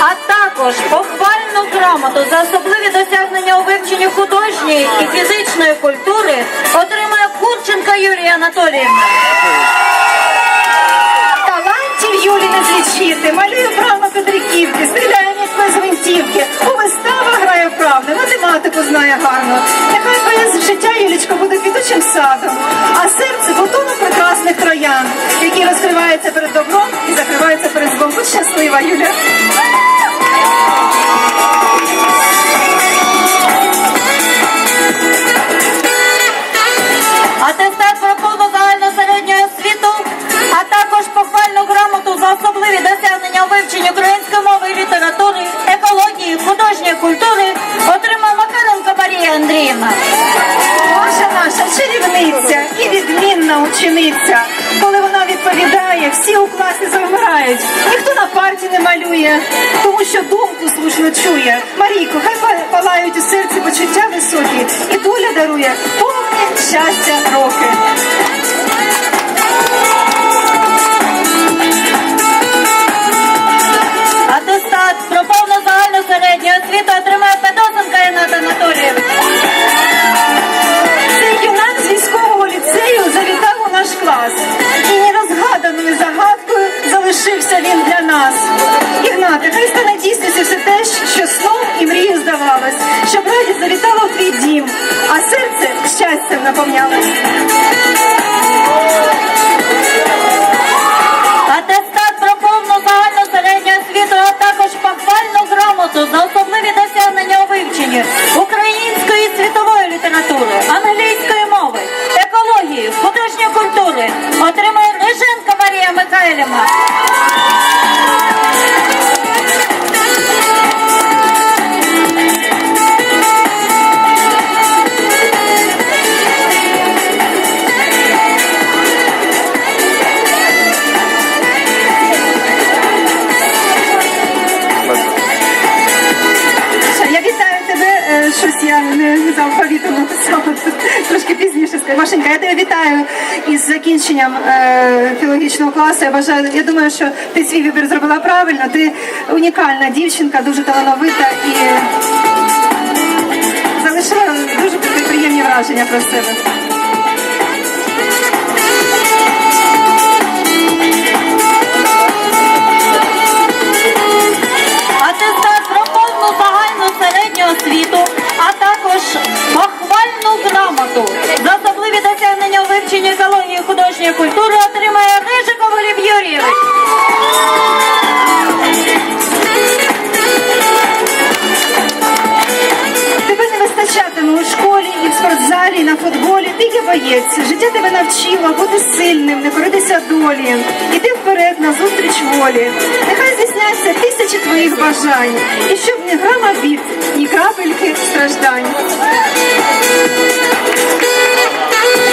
А також похвальну грамоту за особливі досягнення у вивченні художньої і фізичної культури отримає Курченка Юрія Анатоліївна. Талантів Юлі не злічити, малює правила Петриківки, стріляє міцно з гвинтівки, у виставах грає вправно, математику знає гарно. Нехай пояс життя Юлічка буде квітучим садом, а серце бутоном прекрасних троян, які розкриваються перед Щаслива, Юля. Атестат про повну загальну середню освіту, а також похвальну грамоту за особливі досягнення у вивченні української мови і літератури, екології, художньої культури отримав Макаренко Марія Андріївна. Маша наша чарівниця і відмінна учениця. Коли вона відповідає, всі у класі завмирають. Ніхто не малює, тому що думку слушно чує. Марійко, хай палають у серці почуття високі, і доля дарує повні щастя роки. Радість завітала у твій дім, а серце щастям наповнялось. Атестат про повну загальну середню освіту, а також похвальну грамоту Щось я не за алфавітом написала. Трошки пізніше скажу. Машенька, я тебе вітаю із закінченням е, філологічного класу. Я бажаю, я думаю, що ти свій вибір зробила правильно. Ти унікальна дівчинка, дуже талановита і залишила дуже приємні враження про себе. Досягнення у екології художньої культури отримає Рижиков Олів Юрійович. Тебе не вистачатиме у школі і в спортзалі, і на футболі. Ти є боєць. Життя тебе навчило бути сильним, не коритися долі. Іди вперед на зустріч волі. Нехай здійсняться тисячі твоїх бажань. І щоб не грама